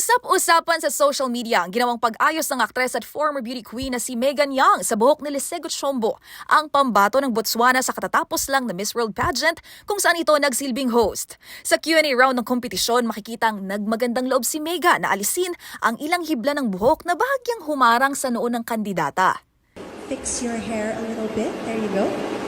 Usap-usapan sa social media ang ginawang pag-ayos ng aktres at former beauty queen na si Megan Young sa buhok ni Lisegot Shombo, ang pambato ng Botswana sa katatapos lang na Miss World pageant kung saan ito nagsilbing host. Sa Q&A round ng kompetisyon, makikitang nagmagandang loob si Megan na alisin ang ilang hibla ng buhok na bahagyang humarang sa noon ng kandidata. fix your hair a little bit. There you go.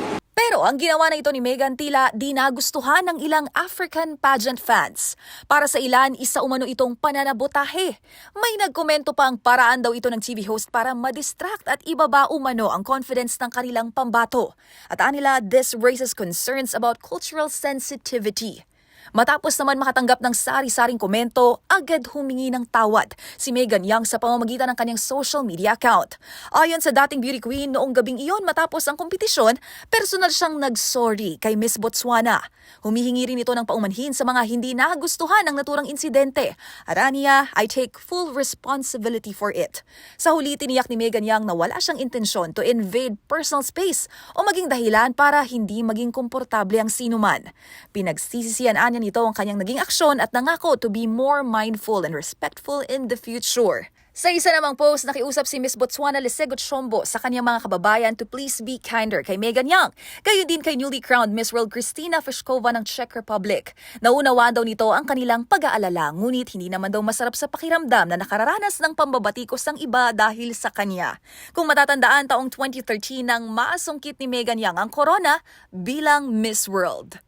Pero ang ginawa na ito ni Megan tila di nagustuhan ng ilang African pageant fans. Para sa ilan, isa umano itong pananabotahe. May nagkomento pa ang paraan daw ito ng TV host para madistract at ibaba umano ang confidence ng kanilang pambato. At anila, this raises concerns about cultural sensitivity. Matapos naman makatanggap ng sari-saring komento, agad humingi ng tawad si Megan Young sa pamamagitan ng kanyang social media account. Ayon sa dating beauty queen, noong gabing iyon matapos ang kompetisyon, personal siyang nag-sorry kay Miss Botswana. Humihingi rin ito ng paumanhin sa mga hindi nagustuhan ng naturang insidente. Arania, I take full responsibility for it. Sa huli, tiniyak ni Megan Young na wala siyang intensyon to invade personal space o maging dahilan para hindi maging komportable ang sinuman. Pinagsisisiyan anya nito ang kanyang naging aksyon at nangako to be more mindful and respectful in the future. Sa isa namang post, nakiusap si Miss Botswana Lisegot Shombo sa kanyang mga kababayan to please be kinder kay Megan Young. Gayon din kay newly crowned Miss World Kristina Fishkova ng Czech Republic. Naunawaan daw nito ang kanilang pag-aalala, ngunit hindi naman daw masarap sa pakiramdam na nakararanas ng pambabatikos ng iba dahil sa kanya. Kung matatandaan taong 2013 nang maasungkit ni Megan Young ang corona bilang Miss World.